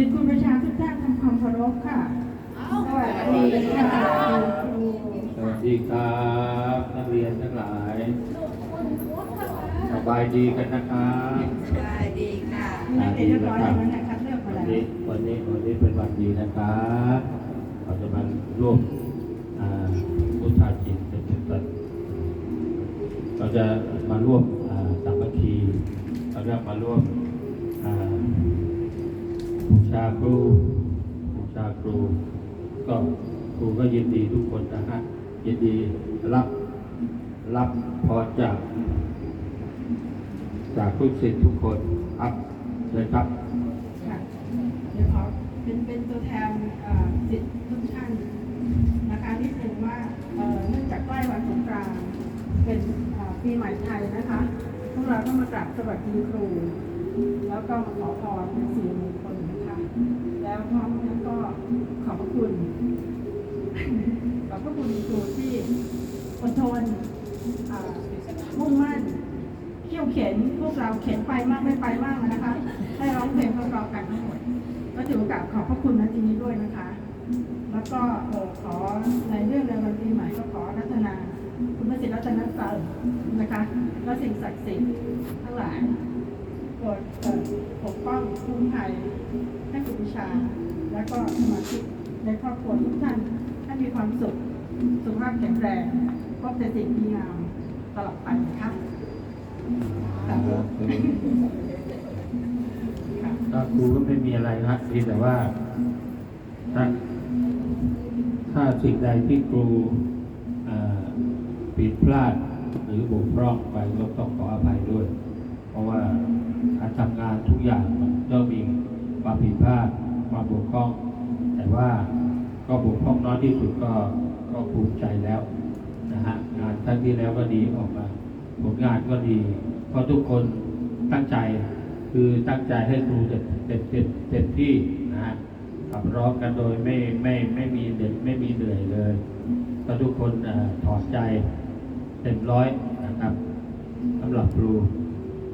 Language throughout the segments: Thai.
สิทธิ์คุณประชาทุกท่านทำความเคารพค่ะ สวัสดีค่ะครูสวัสดีครับนักเรียนทั้งหลายสบายดีกันนะครับสวัสดีค่ะนักเรียนเรียบร้อยแล้วนะคะเลือกมาวันแล้วนี้วันนี้วันนี้เป็นวันดีนะครับเราจะมาร่วมอ่าพุทธาจิตเป็นจุดเริ่มเราจะมาร่วมอ่าสามัคคีเราจะมาร่วมอ่าบู ชาครูบูชาครู ก็ครูก็ยินดีทุกคนนะฮะยินดีรับรับพรจาก จากทุกสิทธิ์ทุกคนครับเลยครับค่ะเดี๋ยวขอเป็นเป็นตัวแทนสิทธิ์ทุกท่านนะคะนิดนึงว่าเนื่องจากใกล้วันสงกรานต์เป็นปีใหม่ไทยนะคะพวกเราก็มากราบสวัสดีครู แล้วก็มาขอพรเป็นสิริมงคลน แล้วพร้อมนั้นก็ขอบพระคุณ ขอบพระคุณครูที่อดทนมุ่งมั่นเขี่ยวเข็นพวกเราเข็นไปมากไม่ไปมากนะคะให้ร้องเพลงเราๆกันทั้งหมดก็ถือโอกาสขอบพระคุณนะทีนี้ด้วยนะคะ แล้วก็ขอในเรื่องในวันปีใหม่ก็ขอรัตนา คุณพระศิษย์รัตนตรัยนะคะและสิ่งศักดิ์สิทธิ์ทั้งหลาย โปรดปกป้องคุ้มภัยให้คุณวิชา และก็สมาชิกในครอบครัวทุกท่านให้มีความสุข สุขภาพแข็งแรงพบแต่สิ่งดีงามตลอดไปนะคะสาธุค่ะก็ครูก็ไม่มีอะไรครับเพียงแต่ว่าถ้าถ้าสิ่งใดที่ครูผิดพลาดหรือบกพร่องไปก็ต้องขออภัยด้วย เพราะว่า ทำงานทุกอย่างมันย่อมมีความผิดพลาดความบกพร่อง แต่ว่าก็บกพร่องน้อยที่สุดก็ก็ภูมิใจแล้วนะฮะงานครั้งที่แล้วก็ดีออกมา ผลงานก็ดี เพราะทุกคนตั้งใจคือตั้งใจให้ครูเต็มเต็มเต็มที่นะฮะขับร้องกันโดยไม่ไม่ไม่มีเด็ดไม่มีเหนื่อยเลยก็ทุกคนถอดใจเต็มร้อยนะครับสำหรับครู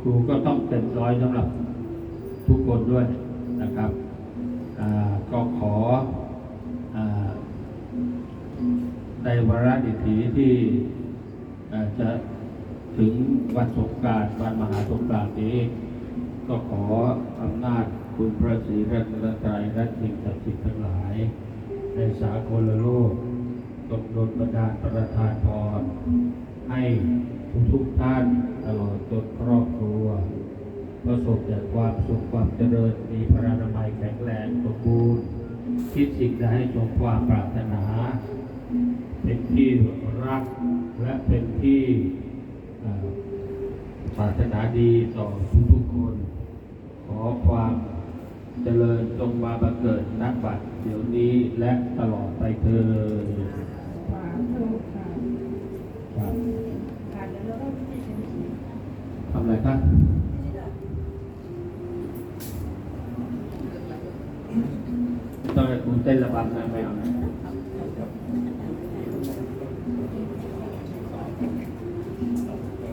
ครูก็ต้องเต็มร้อยสำหรับทุกคนด้วยนะครับก็ขออในวาระดิถีที่จะถึงวันสงกรานต์วันมหาสงกานต์นี้ ก็ขออำนาจคุณพระศรีรัตนตรัยและสิ่งศักดิ์สิทธิ์ทั้งหลาย ในสากลโลกจงโดนบันดาลประทานพรให้ ทุกๆท่านตลอดจนครอบครัว ประสบแต่ความสุขความเจริญมีพระนามัยแข็งแรงสมบูรณ์คิดสิ่งใดให้สมความปรารถนา เป็นที่รักและเป็นที่ปรารถนาดีต่อทุกๆคน ขอความเจริญจงมาบังเกิดนักบัตรเดี๋ยวนี้และตลอดไปเธอญ สาธุค่ะ ครับ ค่ะเดี๋ยวเราก็ที่เป็น ทำอะไรครับต้องให้คุณเต้นระบำนะไม่เอานะ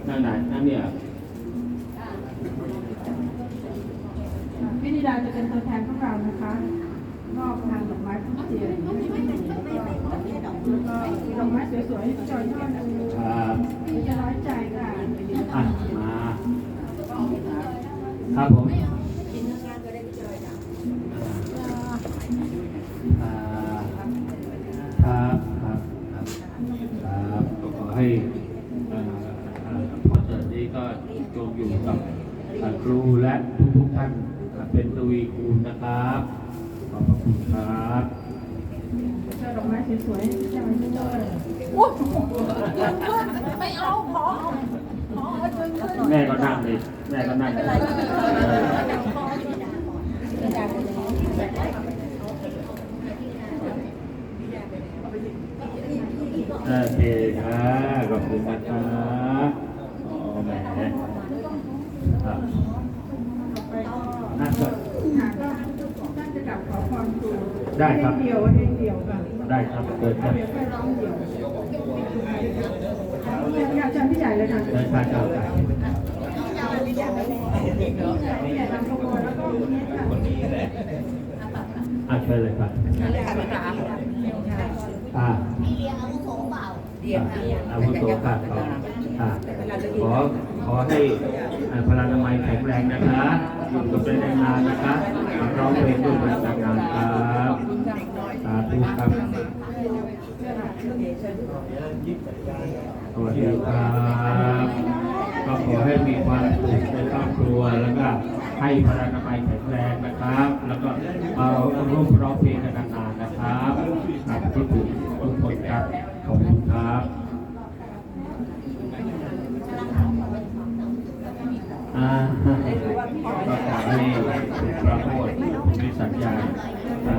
นั่งไหนนั่งเนี่ยพิธิดาจะเป็นตัวแทนพวกเรานะคะมอบทางดอกไม้ทุกเทียนแล้วก็ดอกไม้สวยๆจอยทอด ทุกๆท่านเป็นทวีคูณนะครับ ขอบพระคุณครับเจอดอกไม้สวยๆให้จอยด้วยไม่เอาขอเอาขอเอาดึงขึ้นแม่ก็นั่งเลยแม่ก็นั่งเลยโอเคครับขอบคุณนะครับอ๋อแหมครับ ไปก็ นั่งก่อน ค่ะก็ท่านจะกลับขอพรครู ได้ครับ เดียวให้เดียวค่ะได้ครับเกิดครับเดี๋ยวค่อยร้องเดียวอยากเชิญพี่ใหญ่เลยค่ะเดินทางเจ้าใจพี่ใหญ่นำขบวนแล้วก็คุณเนสค่ะชิญเลยครับอ่าเรียอาวุโสเปล่าเรียนเรียนอาวุโสค่ะอ่า ขอขอให้พลานามัยแข็งแรงนะคะอยู่กับเป็นนานนะคะร้องเพลงด้วยกันนานครับสาธุครับสวัสดีครับก็ขอให้มีความสุขในครอบครัวแล้วก็ให้พลานามัยแข็งแรงนะครับ แล้วก็เอาร่วมร้องเพลงกันนานๆนะครับครับทุกทุกทุกคนครับขอบคุณ ครับอ่าก็ขอให้พระโพธิมีสัญญาณอ่า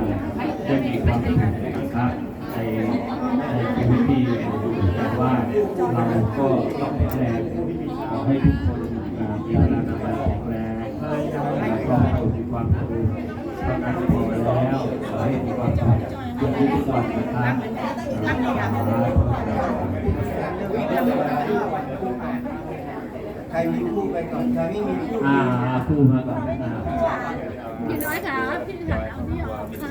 ได้มีความสุขนะครับในในชีวิตที่แต่ว่าเราก็ต้องแข็งแรงขอให้ทุกคนมีพลังกายแข็งแรงแล้วก็มีความสุขต้องการพอแล้วขอให้มีความสุขทุกทุกวันนะครับ มีคู่ไปก่อนใครไม่มีคู่อ่าคู่มาก่อนอ่าพี่น้อยค่ะพี่ถังเอาพี่ออกค่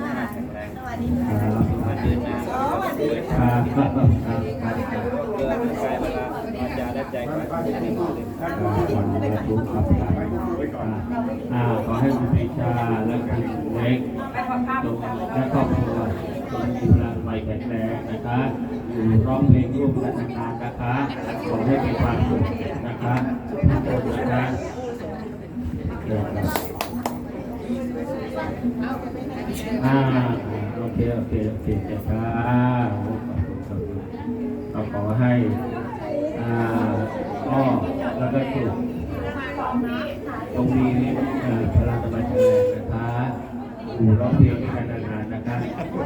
ะครับครับครับครับอ่าขอให้คุณพิชาและคุณเล็กและครอบครัวจงมีพลัง ใหม่แข็งแรงนะคะอยู่ร้องเพลงร่วมกันนานๆนะคะขอให้มีความสุขนะคะทุกคนนะคะอ่าโอเคโอเคโอเคเจ้าค่ะขอบคุณขอบคุณเราขอให้อ่าอ้อแล้วก็ถูกตรงนี้พลังกำลังแข็งแรงนะคะอยู่ร้องเพลงด้วยกัน นะ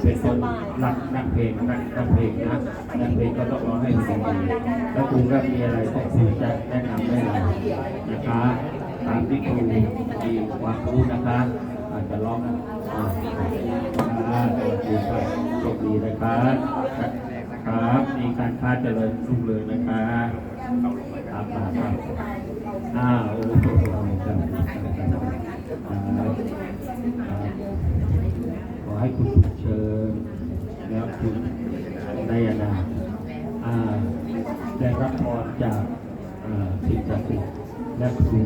เป็นคนรักนักเพลงนักนักเพลงนะนักเพลงก็ต้องร้องให้ดีแล้วครูก็มีอะไรก็ครูจะแนะนำให้เรานะคะตามที่ครูมีความรู้นะคะอาจจะร้องอะอ่าอ่าสวัสดีครับโชคดีนะครับครับ มีการค้าเจริญรุ่งเรืองนะครับครับครับครับอ้าวโอ้โหครับครับขอ ให้คุณเชิญแล้วคุณไดอานาได้รับพรจากสิ่งศักดิ์สิทธิ์และครู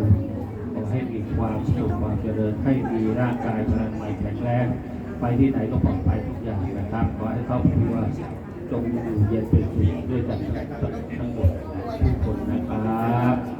ขอให้มีความสุขความเจริญให้มีร่างกายพลังใหม่แข็งแรงไปที่ไหนก็ปลอดภัยทุกอย่างนะครับขอให้ครอบครัวจงอยู่เย็นเป็นสุขด้วยกันทั้งหมดทุกคนนะครับ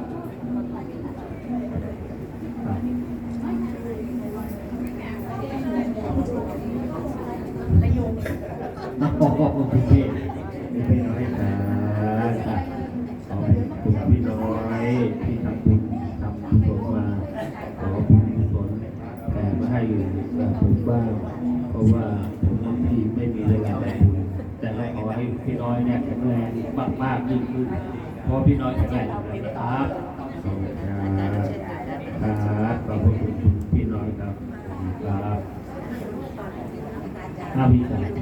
พราะพี่น้อยแข็งแรงนะครับขอบคุณครับครับขอบคุณพี่น้อยครับครับห้าวิจารณ์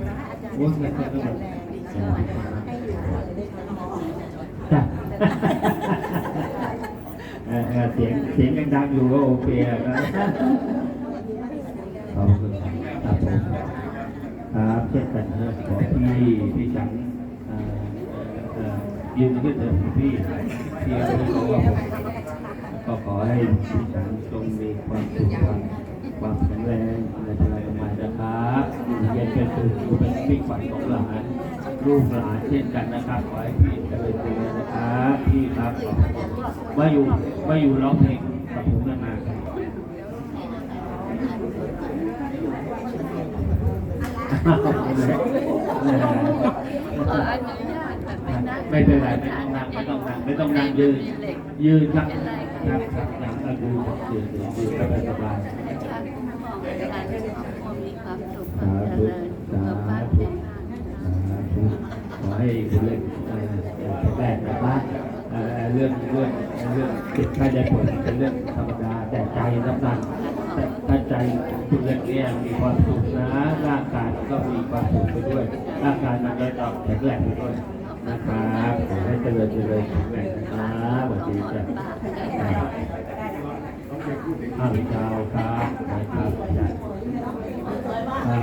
โอ้ยแล้วก็ต้องจ้ะเสียงเสียงยังดังอยู่ก็โอเคอะครับขอบคุณครับครับเช่นกันนะขอพี่พี่ฉันเอ่อเอ่อ ยืนขึ้นเถอะพี่พี่เอาไว้ของว่าผมก็ขอให้พี่ฉันจงมีความสุขความความแข็งแรงในพลังกำลังนะครับเย็นเป็นสุขเป็นมิ่งฝันของหลานลูกหลานเช่นกันนะครับขอให้พี่เจริญเจริญนะครับพี่ครับว่าอยู่ว่าอยู่ร้องเพลงกับผมนานๆครับ ไม่เป็นไรไม่ต้องนั่งไม่ต้องนั่งไม่ต้องนั่งยืนยืนครับครับครับนั่งยืนครับยืนยืนยืนสบายสบายมีความสุขคสาวามเจธุสาขภาพธุแข็งแรงสาธุขอให้คุณเล่นแข็งแรงนะครับเอ่อเรื่องเรื่องเรื่องจิตค่าใจผลเป็นเรื่องธรรมดาแต่ใจสำคัญแต่ถ้าใจคุณเล่นเนี่ยมีความสุขนะร่างกายก็มีความสุขไปด้วยร่างกายมันก็ตองแข็งแรงไปด้วย นะครับขอให้เจริญเจริญแข็งนะครับสวัสดีจ้ะข้าวเช้าครับนะครับครับ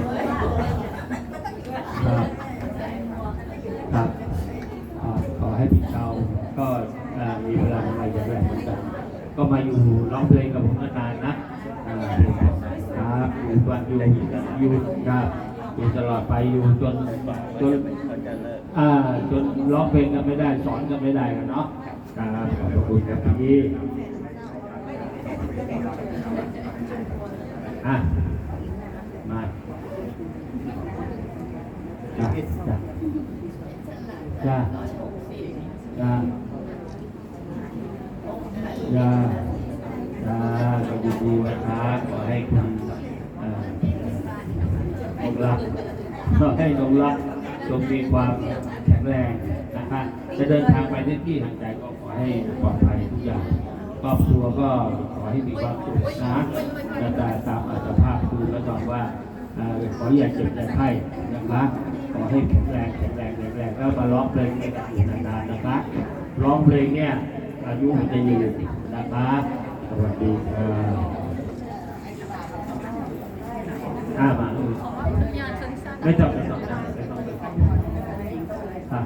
ครับครับขอให้พี่เจ้าก็มีเวลาอะไรอย่างแรงเหมือนกันก็มาอยู่ร้องเพลงกับผมนานนะ ครับอยู่ตอนอยู่อยู่ครับอยู่ตลอดไปอยู่จนจน อ่าจนร้องเพลงกันไม่ได้สอนกันไม่ได้กันเนาะครับขอบพระคุณครับพี่อะมาจ้ะจ้ะจ้ะจ้ะยาตาขอบคุณดีนะครับขอให้คุณเอ่อองรักขอให้องรักจงมีความ งแรงนะครับจะเดินทางไปที่ที่ห่างไกลก็ขอให้ปลอดภัยทุกอย่างครอบครัวก็ขอให้มีความสุขนะและแต่ตามอัตภาพคือก็ตองว่าขออย่าเจ็บอย่าไข้นะคะขอให้แข็งแรงแข็งแรงแข็งแรงแล้วมาร้องเพลงให้กันอยู่นานๆนะคะร้องเพลงเนี่ยอายุมันจะยืนนะครับสวัสดีครับอ่ามาไม่ต้องไม่ต้องไม่ต้องอะ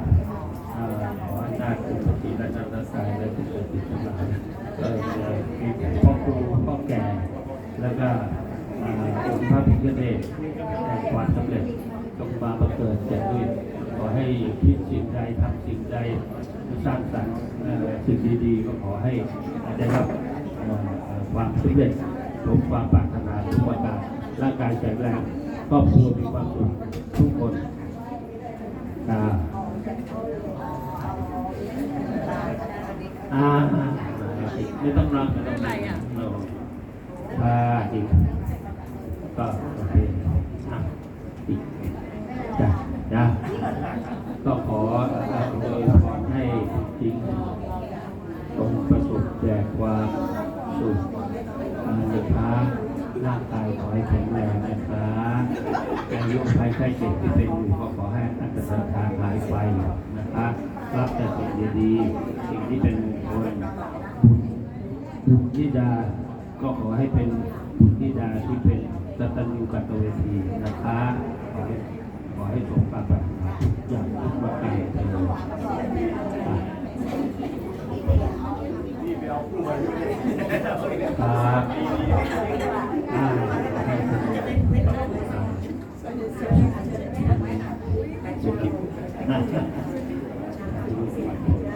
เอ่อขอให้นาคุณสติและนักนักกายและทุกสิ่งที่ทั้งหลายเออเอ่อมีพ่อครูพ่อแก่ แล้วก็เอ่อองค์พระพิฆเนศแห่งความสำเร็จ จงมาบังเกิดแก่ด้วยขอให้คิดสิ่งใดทำสิ่งใดสร้างสรรค์สิ่งดีๆ ก็ขอให้ได้รับความสำเร็จสมความปรารถนาทุกประการร่างกายแข็งแรงครอบครัวมีความสุขทุกคนครับอ่าไม่ต้องรังไม่ต้องรังเอาอ่าอีก ครับอ่าให้สนุกอ่า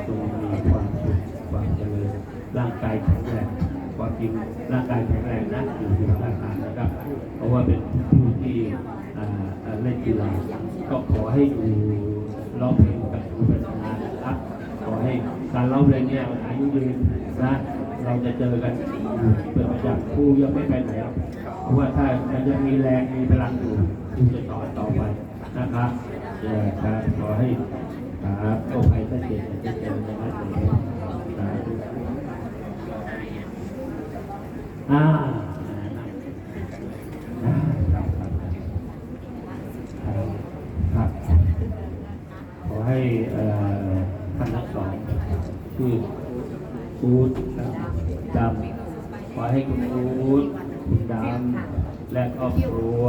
จงมีความสุขความเจริญร่างกายแข็งแรงความจริงร่างกายแข็งแรงนะอยู่ที่ร่างกายนะครับ เพราะว่าเป็นผู้ที่อ่าอ่าเล่นกีฬาก็ขอให้อยู่ร้องเพลงกับครูเป็นนานนะครับ ขอให้การร้องเพลงเนี่ยมันอายุยืนนะ เจอกันเป็นประจำครูยังไม่ไปไหนหรอกเพราะว่าถ้ามันยังมีแรงมีพลังอยู่ครูจะสอนต่อไปนะครับเออครับขอให้ครับโอเคก็เจ็บจะเจ็บนะครับอ่าครับขอให้ท่านทั้งสองชื่ออูด ให้คุณอูดคุณดำและครอบครัว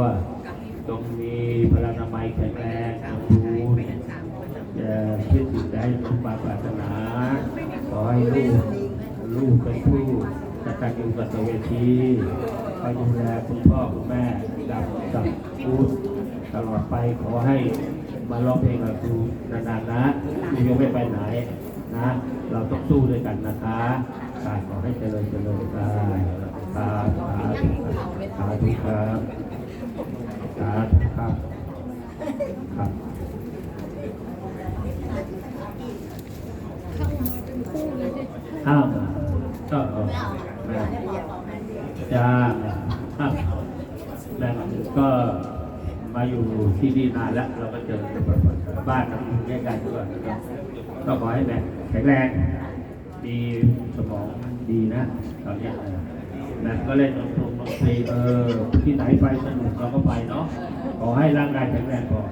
จงมีพลานามัยแข็งแรงสมบูรณ์จะคิดสิ่งใดสมปรารถนา ขอให้ลูกลูกเป็นผู้กตัญญูกตเวทีคอยดูแลคุณพ่อคุณแม่กับกับพูดตลอดไปขอให้มาร้องเพลงกับครูนานๆนะครูยังไม่ไปไหนนะ เราต้องสู้ด้วยกันนะคะารขอให้เจริญเจริญกันสาธุสาธุครับสาธุครับครับอ้าวก็เอาแม่จ้าอะแม่ก็มาอยู่ที่นี่นานแล้ว เราก็เจอกันบ่อยๆบ้านเราอยู่ใกล้ๆด้วยนะครับก็ขอให้แม่แข็งแรงมี สมองดีนะตอนเนี้ยแม่ก็เล่นดนตรีดนตรีเออที่ไหนไปสนุกเราก็ไปเนาะขอให้ร่างกายแข็งแรงก่อน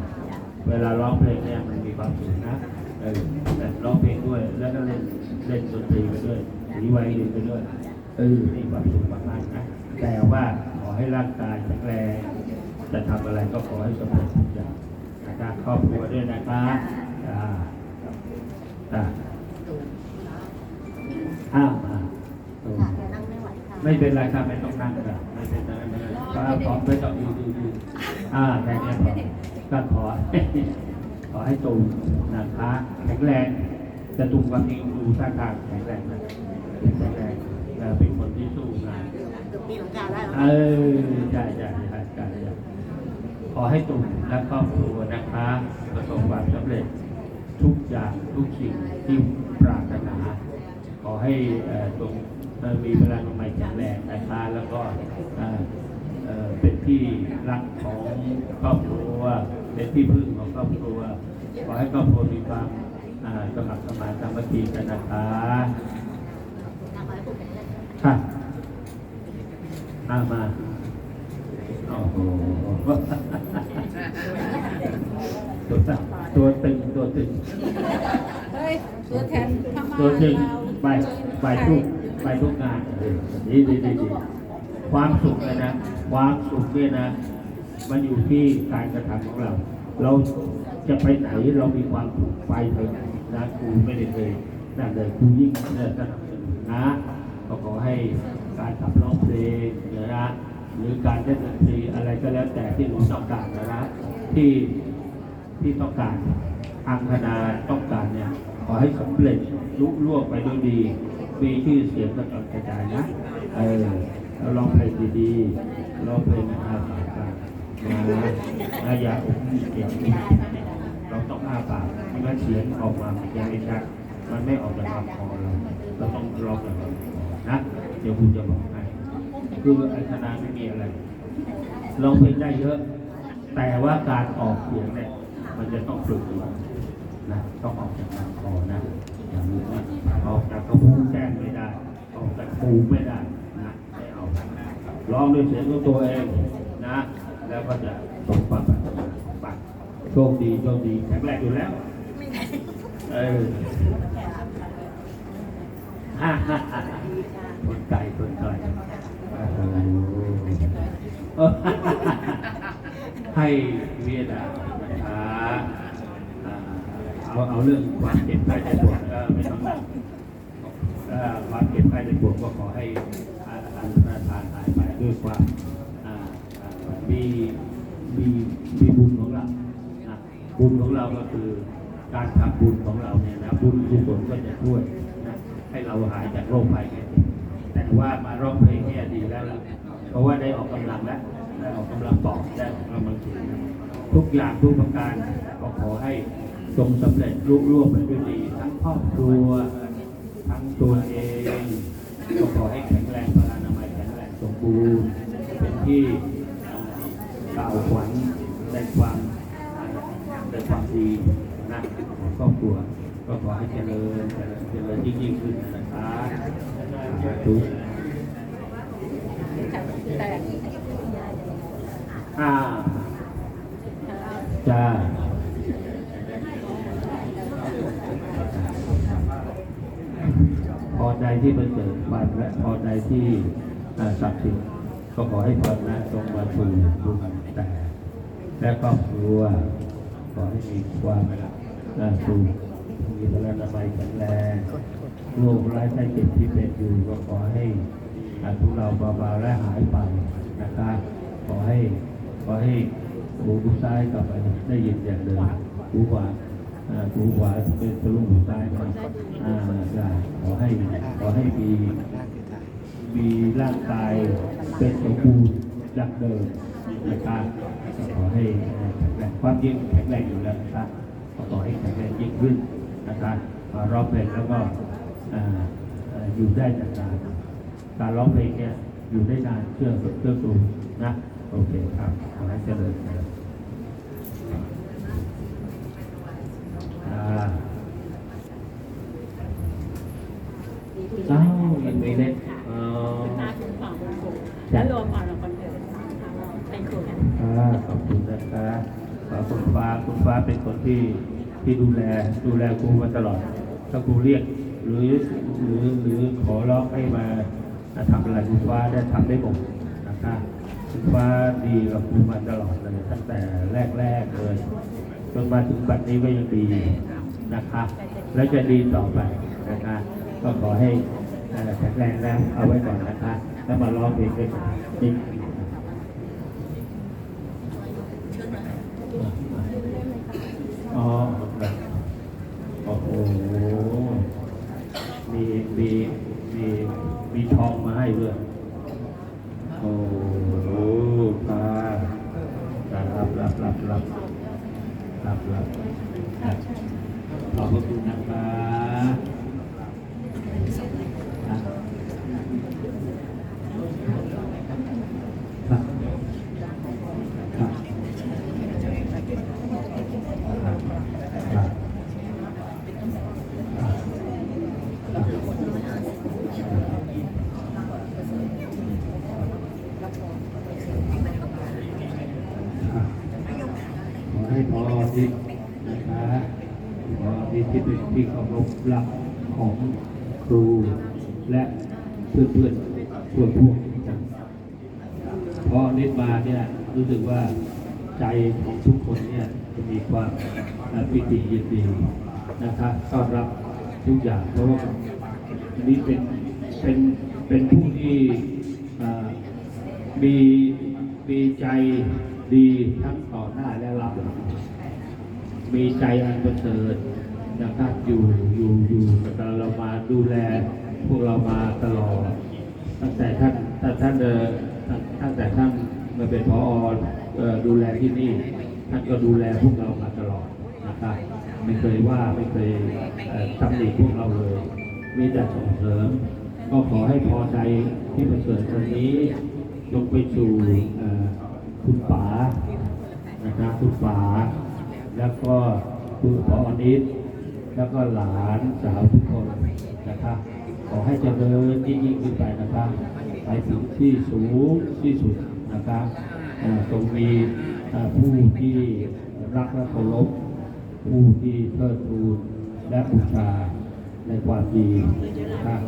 เวลาร้องเพลงเนี่ยมันมีความสุขนะเออแต่ร้องเพลงด้วยแล้วก็เล่นเล่นดนตรีไปด้วยมีไวลินไปด้วยเออมีความสุขมากๆนะแต่ว่าขอให้ร่างกายแข็งแรงจะทำอะไรก็ขอให้สำเร็จทุกอย่างนะครับครอบครัวด้วยนะคะจ้าจ้า อ้าวมาโอ้ค่ะแกนั่งไม่ไหวไม่เป็นไรครับไม่ต้องนั่งครับไม่เป็นไรไม่เป็นไรก็ขอไม่ต้องอยู่อยู่อยู่อ่าแค่นี้พอก็ขอ ขอให้ตูมนะคะแข็งแรงจะตูมความจริงดูท่าทางแข็งแรงนะแข็งแรงเอ่อเป็นคนที่สู้งานปีหลังกาได้เออใช่ใช่ใช่ใช่ใช่ขอให้ตุ่มและครอบครัวนะคะ ประสบความสำเร็จ ทุกอย่างทุกสิ่งที่ปรารถนาขอ ให้เอ่อตรงเอ่อมีพลังใหม่แข็งแรงนะคะแล้วก็เอ่อเอ่อเป็นที่รักของครอบครัวเป็นที่พึ่งของครอบครัว ขอให้ครอบครัวมีความอ่าสมัครสมานสามัคคีกันนะคะค่ะอามาโอ้โหตัวตั้งตัวตึงตัวตึงเฮ้ยตัวแทนพม่าตัวตึงเรา ไปไปทุกไปทุกงานเออดีดีดีดีความสุขเลยนะ ความสุขเนี่ยนะ มันอยู่ที่การกระทำของเรา เราจะไปไหนเรามีความสุขไปเถอะนะครูไม่ได้เคยนั่นเลยครูยิ่งเนสนับสนุนนะก็ขอให้การขับร้องเพลงนะหรือการเล่นดนตรีอะไรก็แล้วแต่ที่หนูต้องการนะนะที่ที่ต้องการทางคณะต้องการเนี่ย ขอให้สำเร็จลุล่วงไปด้วยดี มีชื่อเสียงกระจายกระจายนะ เออเราลองเพลงดีๆร้องเพลงอาสากันนะนะอย่าอุ้มเสียงเราต้องอ้าปากไม่งั้นเสียงออกมามันยังไม่ชัดมันไม่ออกจากลำคอเราเราต้องร้องจากลำคอนะ เดี๋ยวคุณจะบอกให้คือไอ้คณะไม่มีอะไรร้องเพลงได้เยอะ แต่ว่าการออกเสียงเนี่ยมันจะต้องฝึกอยู่ นะต้องออกจากลำคอนะอย่าลืมนะออกจากกระหูแก้มไม่ได้ ออกจากหูไม่ได้นะไม่เอาร้องด้วยเสียงของตัวเองนะ แล้วก็จะสมความปรารถนาบัตรโชคดีโชคดีแข็งแรงอยู่แล้วเออฮ่าฮ่าฮ่าคนไก่คนไก่โอ้โหเออให้เวียดนามนะคะอ่า เอาเอาเรื่องควาเจ็บไข้ได้ปวดก็ไม่ต้องนั่งเออควาเจ็บไข้ได้ปวดก็ขอให้อาอันตรธานหายไปด้วยความอ่ามีมีมีบุญของเรานะบุญของเราก็คือการทำบุญของเราเนี่ยนะบุญกุศลก็จะช่วยนะให้เราหายจากโรคภัยแค่นี้แต่ว่ามาร้องเพลงเนี่ยดีแล้วล่ะเพราะว่าได้ออกกำลังแล้วได้ออกกำลังปอดได้ออกกำลังเสียงทุกอย่างทุกประการก็ขอให้ จงสำเร็จลุล่วงไปด้วยดี ทั้งครอบครัว ทั้งตัวเองก็ขอให้แข็งแรงพลานามัยแข็งแรงสมบูรณ์เป็นที่เอ่อกล่าวขวัญในความในความดีนะของครอบครัว ก็ขอให้เจริญเจริญเจริญยิ่งยิ่งขึ้นนะคะสาธุแต่อ่าจ้าพอ ใจที่ประเสริฐบันและพอใจที่ศักดิ์สิทธิ์ก็ขอให้พรนะจงมาสู่ทุกแต่และครอบครัวขอให้มีความอ่าสุขมีพลังนามัยแข็งแรงโรคร้ายไข้เจ็บที่เป็นอยู่ก็ขอให้ทุกเราเบาๆและหายไปนะคะขอให้ขอให้หูซ้ายกลับไปได้ยินอย่างเดิมหูขวา อ่าหูขวาเป็นทะลุหูซ้ายมาอ่าได้ขอให้ขอให้มีมีร่างกายเป็นสมบูรณ์จากเดิมนะครับขอให้แข็งแรงความยิ่งแข็งแรงอยู่แล้วนะครับก็ขอให้แข็งแรงยิ่งขึ้นนะครับมาร้องเพลงแล้วก็อ่าอยู่ได้นานๆการร้องเพลงเนี่ยอยู่ได้นานเชื่อเชื่อครูนะโอเคครับขอให้เจริญครับอ่า เอ้ายังไม่เล็กอ๋อหน้าถึงฝั่งบนบกแล้วรวมฝั่งเราคนเดียวเป็นคนกันค่ะขอบคุณนะคะขอบคุณฟ้าคุณฟ้าเป็นคนที่ที่ดูแลดูแลครูมาตลอด ถ้าครูเรียกหรือหรือหรือขอร้องให้มาทำอะไรคุณฟ้าได้ทำได้หมดนะคะคุณฟ้าดีกับครูมาตลอดเลยตั้งแต่แรกๆเลยจนมาถึงปัจจุบันนี้ก็ยังดี นะคะแล้วจะดีต่อไปนะคะก็ขอให้แข็งแรงแล้วเอาไว้ก่อนนะคะ แล้วมาร้องเพลงด้วยกันจริงอ๋อแบบโอ้โห มี มี มี มีทองมาให้ด้วย โอ้โหตาตารับรับรับรับรับรับครับขอบพระคุณนะคะครับครับครับครับขอให้พอที่นะคะพอที่ที่เป็น ที่เคารพรักของครูและเพื่อนเพื่อนๆเพื่อนพวกทุกคนพอเน้นมาเนี่ยรู้สึกว่าใจของทุกคนเนี่ยจะมีความปิติยินดีนะคะต้อนรับทุกอย่างเพราะว่านี่เป็นเป็นเป็นผู้ที่มีมีใจดีทั้งต่อหน้าและรับ มีใจอันประเสริฐ นะครับอยู่อยู่อยู่กับเรามาดูแลพวกเรามาตลอด ตั้งแต่ท่านท่านท่านเอ่อตั้งแต่ท่านมาเป็นพออ่อดูแลที่นี่ ท่านก็ดูแลพวกเรามาตลอดนะครับไม่เคยว่าไม่เคยตำหนิพวกเราเลย มีแต่ส่งเสริม ก็ขอให้พอใจที่ประเสริฐคนนี้จงไปสู่คุณป๋านะครับคุณป๋าแล้วก็คุณพอนิด แล้วก็หลานสาวทุกคนนะครับขอให้เจริญยิ่งยิ่งขึ้นไปนะครับไปถึงที่สูงที่สุดนะครับตรงมีผู้ที่รักและเคารพผู้ที่เทิดทูนและบูชาในความดีนะครับ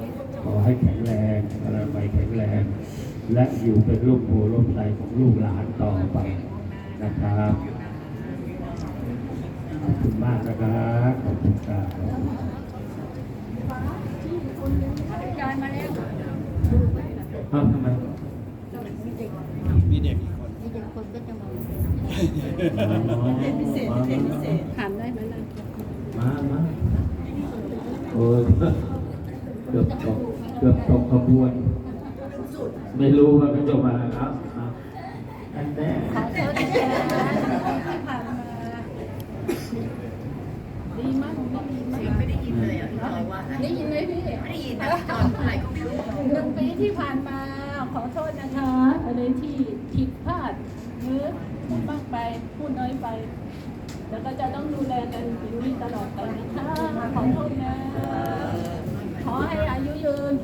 ขอให้แข็งแรงอะไรไปแข็งแรง และอยู่เป็นร่มโพร่มใจของลูกหลานต่อไปนะครับ ขอบคุณมากนะครับขอบคุณครับอ้าวทำไมมีเด็กอีกคนที่เด็กคนก็จะมาอ๋อพิเศษพิเศษพิเศษถามได้ไหมล่ะมามาโอ้ยเกือบตกเกือบตกขบวน ไม่รู้ว่าเขาจะมาครับอะอันแน่ ขอโทษที่ผ่านมา ดีมากดีมาก ไม่ได้ยินเลยอะพี่จอยว่า ได้ยินไหมพี่ไม่ได้ยินนะจอยเท่าไหร่ก็ไม่รู้หนึ่งปีที่ผ่านมาขอโทษนะคะอะไรที่ผิดพลาดหรือพูดมากไปพูดน้อยไปแล้วก็จะต้องดูแลกันอย่างนี้ตลอดไปนะคะขอโทษนะขอให้อายุยืน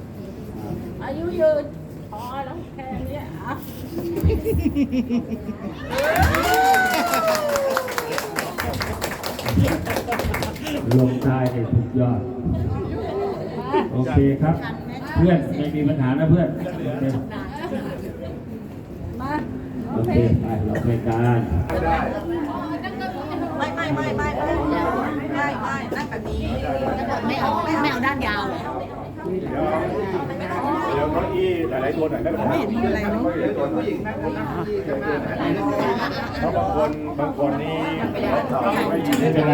อายุยืนขอแล้วแค่นี้อะลงท้ายในทุกยอด โอเคครับ เพื่อนไม่มีปัญหานะเพื่อนโอเคมาโอเคไปเราไปการไม่ไม่ไม่ไม่ไม่ไม่ไม่นั่งแบบนี้ไม่เอาไม่เอาด้านยาวเลยเดี๋ยวเก้าอี้หลายๆตัวหน่อยได้ไหมไม่เห็นมีอะไรเนาะเพราะบางคนบางคนนี่ไม่ยินไม่เป็นไร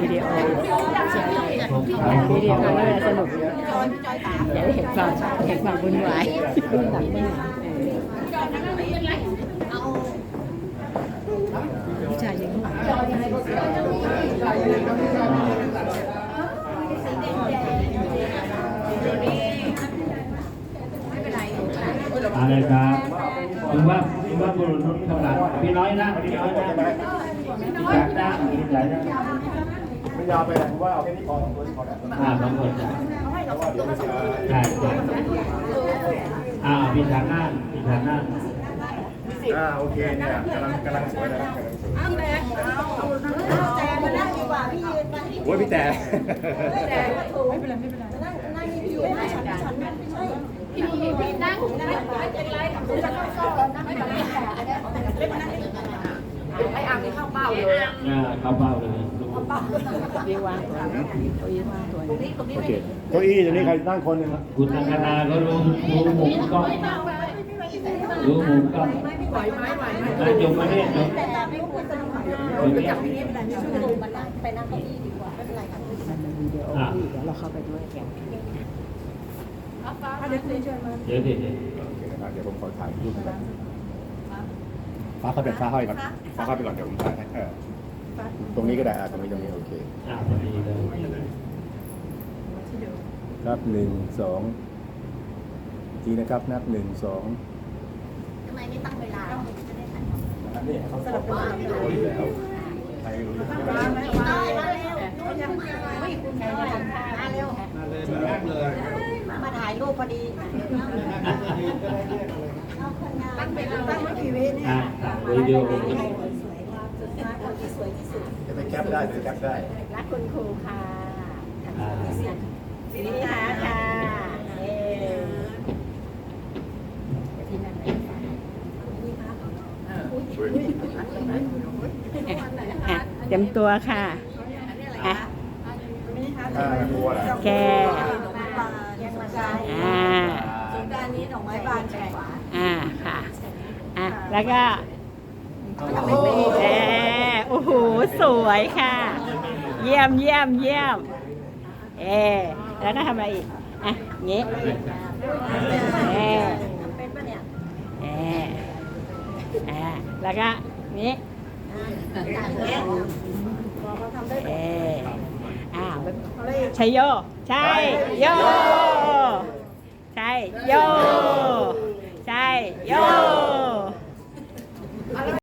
วิดีโอ ถ่ายรูปวิดีโอเอาน่าไว้จะสนุกเดี๋ยวเห็นความเห็นความวุ่นวายผู้ชายยังหลังอะไรครับคือว่าคือว่าบุรุษนุ่นเท่าไหร่พี่น้อยนะพี่น้อยนะจากด้านพี่ใหญ่นะไม่ ยาวไปนะผมว่าเอาแค่นี้พอสองตัวนี้พอแล้วอ่าบางคนใช่เพราะว่าเดี๋ยวมันจะใช่อ่าพี่ฐานหน้าพี่ฐานหน้าอ่าโอเคเนี่ยกำลังกำลังสวยนะกำลังสวยแต่มานั่งดีกว่าพี่ยืนไปโอ้ยพี่แต่ไม่เป็นไรไม่เป็นไรนั่งนั่งนี่พี่ยืนฉันฉันไม่ใช่พี่พี่นั่งนั่งไม่เป็นไรคุณจะเข้าซอกนั่งไม่เป็นไรเล่นมานั่งไอ้อ่างนี่เข้าเป้าเลยอ่าเข้าเป้าเลย ยี่วางตัวตัวยี่วางตัวตรงตรงนี้โอเคเก้าอี้ตรงนี้ใครนั่งคนหนึ่งครับคุณอังคณาก็รู้รู้มุมกล้องรู้มุมกล้องไหวไหมไหวไหมนายยมาเนี่ยจะไหวจับที่นี่เป็นอะไรช่วยลงมานั่งไปนั่งเก้าอี้ดีกว่าไม่เป็นไรค่ะอะเดี๋ยวเราเข้าไปด้วยแกเดี๋ยวเดี๋ยวเดี๋ยวเดี๋ยวผมขอถ่ายรูปก่อนฟ้าเข้าไปฟ้าเข้าไปก่อนฟ้าเข้าไปก่อนเดี๋ยวผมถ่ายให้ ตรงนี้ก็ได้อะตรงนี้ตรงนี้โอเคอะพอดีเลยนับหนึ่งสองทีนะครับนับหนึ่งสองทำไมไม่ตั้งเวลาจะได้ทันนะครับนี่เขาสลับกันมาอยู่แล้วใครรู้มาเร็วมาเร็วนู่นยังไม่คุณแม่มาเร็วมาเลยมาแรกเลยมาถ่ายรูปพอดีตั้งเป็นตั้งไม่กี่วิเนี่ยอะวิดีโอ ปแคปได้หรือแคปได้ รักคุณครูค่ะอ่านี่ค่ะค่ะเอ๊ที่นั่นไหนนี่ค่ะเตรียมตัวค่ะ อะถ้าครูอะไรแกยังมาใช้อ่า สงการนี้ดอกไม้บานแฉกอ่าค่ะ อะ แล้วก็แหม โห สวยค่ะ เยี่ยมเยี่ยมเยี่ยม เอแล้วก็ทำอะไรอีก อะเงี้ยเอเป็นปะเนี่ยเออ่าแล้วก็นี้เออ้าวใช่โย ใช่โย ใช่โย ใช่โย